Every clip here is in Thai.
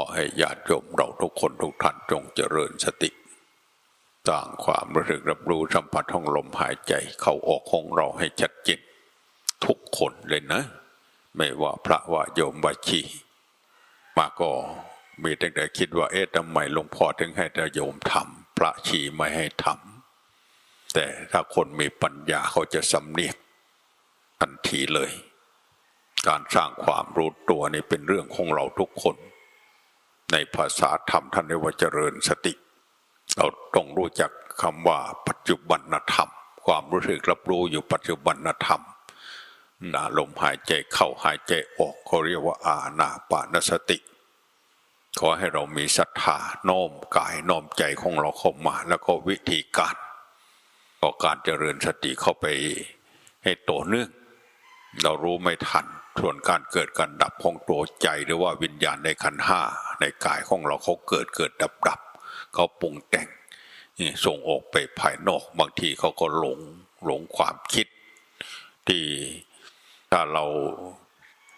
อให้ญาติโยมเราทุกคนทุกท่านจงเจริญสติต่างความรู้สึกรับรู้สัมผัสของลมหายใจเข้าออกของเราให้ชัดเจนทุกคนเลยนะ ไม่ว่าพระว่าโยมว่าชีมาก็มีตั้งแต่คิดว่าเอ๊ะทำไมหลวงพ่อถึงให้แต่โยมทำพระชีไม่ให้ทำแต่ถ้าคนมีปัญญาเขาจะสำเนียกทันทีเลย การสร้างความรู้ตัวนี่เป็นเรื่องของเราทุกคน ในภาษาธรรมท่านเรียกว่าเจริญสติ เราต้องรู้จักคำว่าปัจจุบันธรรม ความรู้สึกรับรู้อยู่ปัจจุบันธรรมนาลมหายใจเข้าหายใจออกเขาเรียกว่าอาณาปานสติ ขอให้เรามีศรัทธาโน้มกายโน้มใจของเราเข้ามา แล้วก็วิธีการก็การเจริญสติเข้าไปให้โตเนื่อง เรารู้ไม่ทันส่วนการเกิดการดับของตัวใจหรือว่าวิญญาณในขันห้า ในกายของเราเขาเกิดเกิดดับดับเขาปรุงแต่งส่งออกไปภายนอกบางทีเขาก็หลงหลงความคิด ที่ถ้าเรา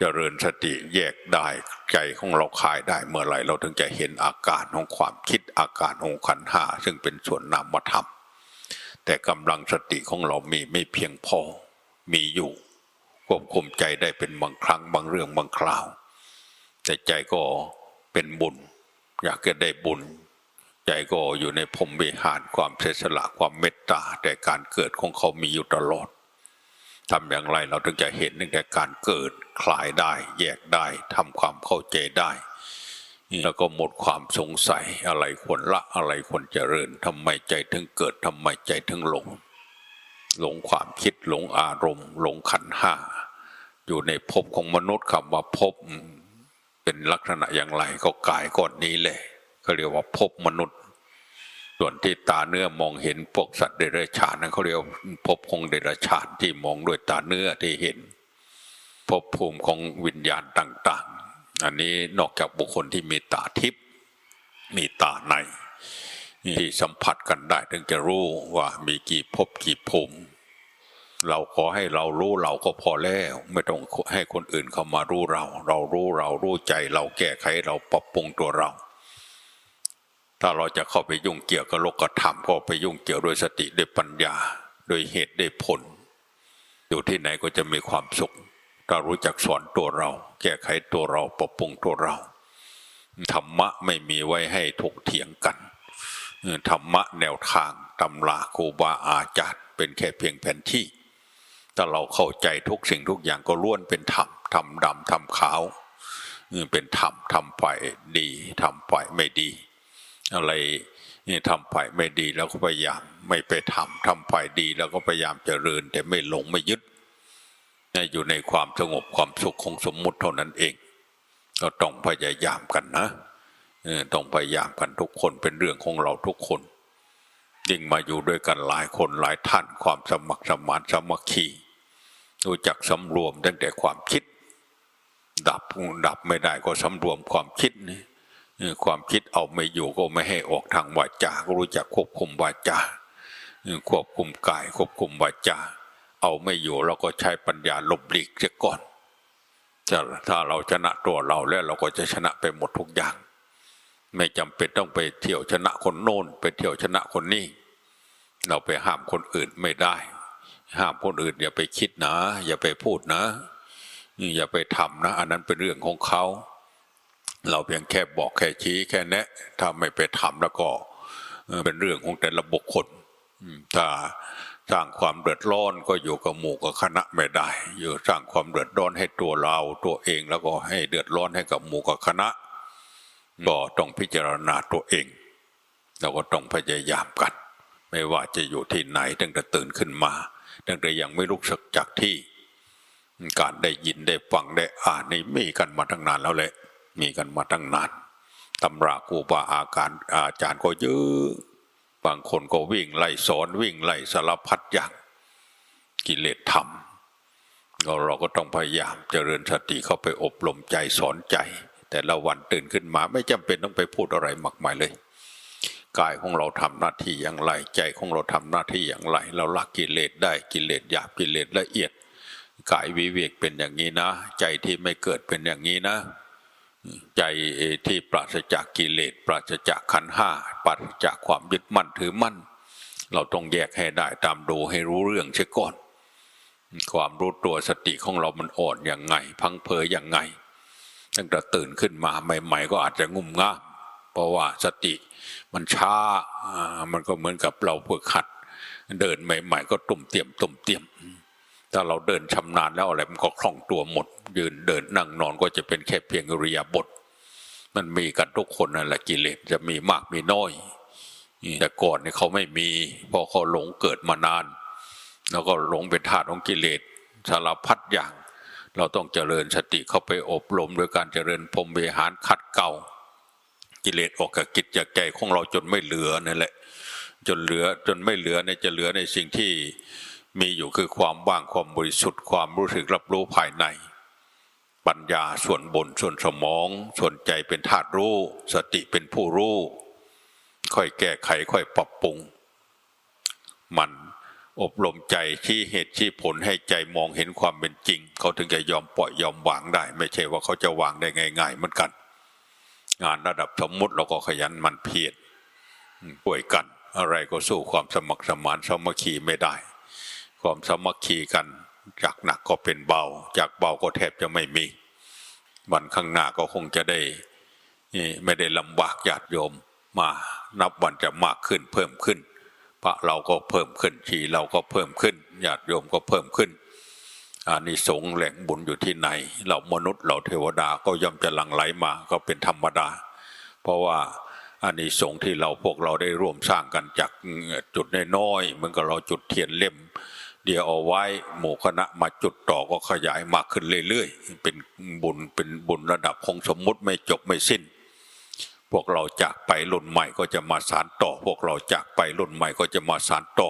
จเจริญสติแยกได้ใจของเราคลายได้เมื่อไหร่ เราถึงจะเห็นอาการของความคิดอาการของขันห้าซึ่งเป็นส่วนนามธรรม แต่กำลังสติของเรามีไม่เพียงพอมีอยู่ควบคุมใจได้เป็นบางครั้งบางเรื่องบางคราว แต่ใจก็ เป็นบุญ อยากจะได้บุญ ใจก็อยู่ในพรมวิหารความเสียสละความเมตตาแต่การเกิดของเขามีอยู่ตลอดทำอย่างไรเราถึงจะเห็นตั้งแต่การเกิดคลายได้ แยกได้ทำความเข้าใจได้แล้วก็หมดความสงสัยอะไรควรละอะไรควรเจริญทำไมใจถึงเกิดทำไมใจถึงหลง หลงความคิดหลงอารมณ์ หลงขันห้า อยู่ในภพของมนุษย์คำว่าภพ เป็นลักษณะอย่างไรก็กายก้อนนี้แหละเขาเรียกว่าภพมนุษย์ ส่วนที่ตาเนื้อมองเห็นพวกสัตว์เดรัจฉานนั้นเขาเรียกพของเดรัจฉานที่มองด้วยตาเนื้อที่เห็นภพภูมิของวิญญาณต่าง ๆ อันนี้นอกจากบุคคลที่มีตาทิพย์มีตาในที่สัมผัสกันได้ถึงจะรู้ว่ามีกี่ภพกี่ภูมิ เราขอให้เรารู้เราก็พอแล้ว ไม่ต้องให้คนอื่นเข้ามารู้เรา เรารู้เรารู้ใจเราแก้ไขเราปรับปรุงตัวเรา ถ้าเราจะเข้าไปยุ่งเกี่ยวกับโลกธรรมก็ไปยุ่งเกี่ยวด้วยสติด้วยปัญญาโดยเหตุด้วยผล อยู่ที่ไหนก็จะมีความสุข ถ้ารู้จักสอนตัวเรา แก้ไขตัวเราปรับปรุงตัวเราธรรมะไม่มีไว้ให้ถกเถียงกันธรรมะแนวทางตำราครูบาอาจารย์เป็นแค่เพียงแผนที่ ถ้าเราเข้าใจทุกสิ่งทุกอย่างก็ล้วนเป็นธรรมธรรมดำธรรมขาวเป็นธรรมทำฝ่ายดีทำฝ่ายไม่ดี อะไรนี่ทำฝ่ายไม่ดีแล้วก็พยายามไม่ไปทำทำฝ่ายดีแล้วก็พยายามเจริญแต่ไม่หลงไม่ยึดอยู่ในความสงบความสุขของสมมุติเท่านั้นเอง ก็ต้องพยายามกันนะต้องพยายามกันทุกคนเป็นเรื่องของเราทุกคนยิ่งมาอยู่ด้วยกันหลายคนหลายท่านความสมัครสมานสมัคคี รู้จักสำรวมตั้งแต่ความคิด ดับดับไม่ได้ก็สำรวมความคิดนี่ความคิดเอาไม่อยู่ก็ไม่ให้ออกทางวาจาก็รู้จักควบคุมวาจาควบคุมกายควบคุมวาจาเอาไม่อยู่เราก็ใช้ปัญญาลบหลีกเสียก่อนจะถ้าเราชนะตัวเราแล้วเราก็จะชนะไปหมดทุกอย่าง ไม่จำเป็นต้องไปเที่ยวชนะคนโน้น ไปเที่ยวชนะคนนี้ เราไปห้ามคนอื่นไม่ได้ ห้ามคนอื่นอย่าไปคิดนะ อย่าไปพูดนะอย่าไปทำนะ อันนั้นเป็นเรื่องของเขา เราเพียงแค่บอกแค่ชี้แค่แนะถ้าไม่ไปทำแล้วก็เป็นเรื่องของแต่ละบุคคลถ้าสร้างความเดือดร้อนก็อยู่กับหมู่กับคณะไม่ได้ อยู่สร้างความเดือดร้อนให้ตัวเราตัวเองแล้วก็ให้เดือดร้อนให้กับหมู่กับคณะก็ต้องพิจารณาตัวเองเราก็ต้องพยายามกัน ไม่ว่าจะอยู่ที่ไหนตั้งแต่ตื่นขึ้นมา ตั้งแต่ยังไม่ลุกสักจากที่ การได้ยินได้ฟังได้อ่านนี่มีกันมาตั้งนานแล้วแหละมีกันมาตั้งนานตำราครูบาอาการอาจารย์ก็เยอะบางคนก็วิ่งไล่สอนวิ่งไล่สารพัดอย่างกิเลสธรรมเราเราก็ต้องพยายามเจริญสติเข้าไปอบรมใจสอนใจ แต่ละวันตื่นขึ้นมาไม่จำเป็นต้องไปพูดอะไรมากมายเลย กายของเราทำหน้าที่อย่างไร ใจของเราทำหน้าที่อย่างไร เราละกิเลสได้กิเลสหยาบกิเลสละเอียด กายวิเวกเป็นอย่างนี้นะ ใจที่ไม่เกิดเป็นอย่างนี้นะ ใจที่ปราศจากกิเลสปราศจากขันห้าปราศจากความยึดมั่นถือมั่น เราต้องแยกให้ได้ตามดูให้รู้เรื่องเสียก่อน ความรู้ตัวสติของเรามันอ่อนอย่างไง พังเพยอย่างไงตั้งแต่ตื่นขึ้นมาใหม่ ๆ ก็อาจจะงุ่มง่าม เพราะว่าสติมันช้ามันก็เหมือนกับเราฝึกหัด เดินใหม่ ๆ ก็ตุ่มเตียมตุ่มเตียม ถ้าเราเดินชำนาญแล้วอะไรมันก็คล่องตัวหมด ยืนเดินนั่งนอนก็จะเป็นแค่เพียงอริยาบถมันมีกันทุกคนนั่นแหละกิเลสจะมีมากมีน้อยแต่ก่อนเนี่ยเขาไม่มีเพราะเขาหลงเกิดมานาน แล้วก็หลงเป็นทาสของกิเลสสารพัดอย่าง เราต้องเจริญสติเข้าไปอบรมโดยการเจริญพรมวิหารขัดเกลา กิเลสออกจากกิจจากใจของเราจนไม่เหลือนั่นแหละ จนเหลือจนไม่เหลือในยจะเหลือในสิ่งที่มีอยู่คือความว่างความบริสุทธิ์ความรู้สึกรับรู้ภายใน ปัญญาส่วนบนส่วนสมอง ส่วนใจเป็นธาตุรู้ สติเป็นผู้รู้ ค่อยแก้ไขค่อยปรับปรุง มันอบรมใจชี้เหตุชี้ผลให้ใจมองเห็นความเป็นจริง เขาถึงจะยอมปล่อยยอมวางได้ ไม่ใช่ว่าเขาจะวางได้ง่าย ๆ เหมือนกัน งานระดับสมมุติเราก็ขยันมันเพียรป่วยกัน อะไรก็สู้ความสมัครสมานสมัคคีไม่ได้ ความสมัคคีกันจากหนักก็เป็นเบา จากเบาก็แทบจะไม่มี วันข้างหน้าก็คงจะได้ไม่ได้ลำบากญาติโยมมานับวันจะมากขึ้นเพิ่มขึ้น พระเราก็เพิ่มขึ้นชีเราก็เพิ่มขึ้นญาติโยมก็เพิ่มขึ้น อานิสงส์แหล่งบุญอยู่ที่ไหนเรามนุษย์เราเทวดาก็ย่อมจะหลั่งไหลมาก็เป็นธรรมดา เพราะว่าอานิสงส์ที่เราพวกเราได้ร่วมสร้างกันจากจุดน้อยๆเหมือนกับเราจุดเทียนเล่ม เดียวเอาไว้หมู่คณะมาจุดต่อก็ขยายมากขึ้นเรื่อยๆ เป็นบุญเป็นบุญระดับของสมมุติไม่จบไม่สิ้น พวกเราจากไปรุ่นใหม่ก็จะมาสานต่อ พวกเราจากไปรุ่นใหม่ก็จะมาสานต่อ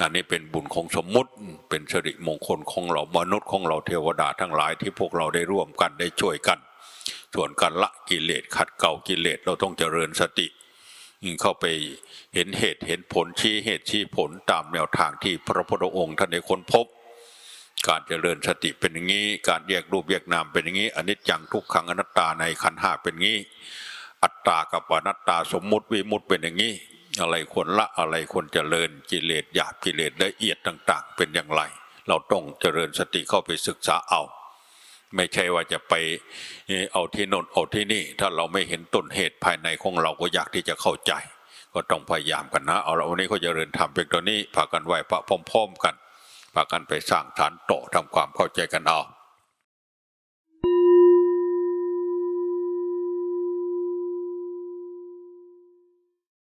อันนี้เป็นบุญของสมมุติเป็นสิริมงคลของเรามนุษย์ของเราเทวดาทั้งหลายที่พวกเราได้ร่วมกันได้ช่วยกัน ส่วนการละกิเลสขัดเกลากิเลสเราต้องเจริญสติเข้าไปเห็นเหตุเห็นผลชี้เหตุชี้ผลตามแนวทางที่พระพุทธองค์ท่านได้ค้นพบ การเจริญสติเป็นอย่างนี้ การแยกรูปแยกนามเป็นอย่างนี้อนิจจังทุกขังอนัตตาในขันห้าเป็นอย่างนี้ อัตตากับอนัตตาสมมุติวิมุติเป็นอย่างนี้ อะไรควรละอะไรควรเจริญกิเลสหยาบกิเลสละเอียดต่าง ๆ เป็นอย่างไร เราต้องเจริญสติเข้าไปศึกษาเอา ไม่ใช่ว่าจะไปเอาที่โนนเอาที่นี่ ถ้าเราไม่เห็นต้นเหตุภายในของเราก็อยากที่จะเข้าใจ ก็ต้องพยายามกันนะ เอาละวันนี้ก็เจริญธรรมเพียงตัวนี้พากันไหวพระพร้อม ๆ กันพากันไปสร้างฐานโตอทำความเข้าใจกันเอา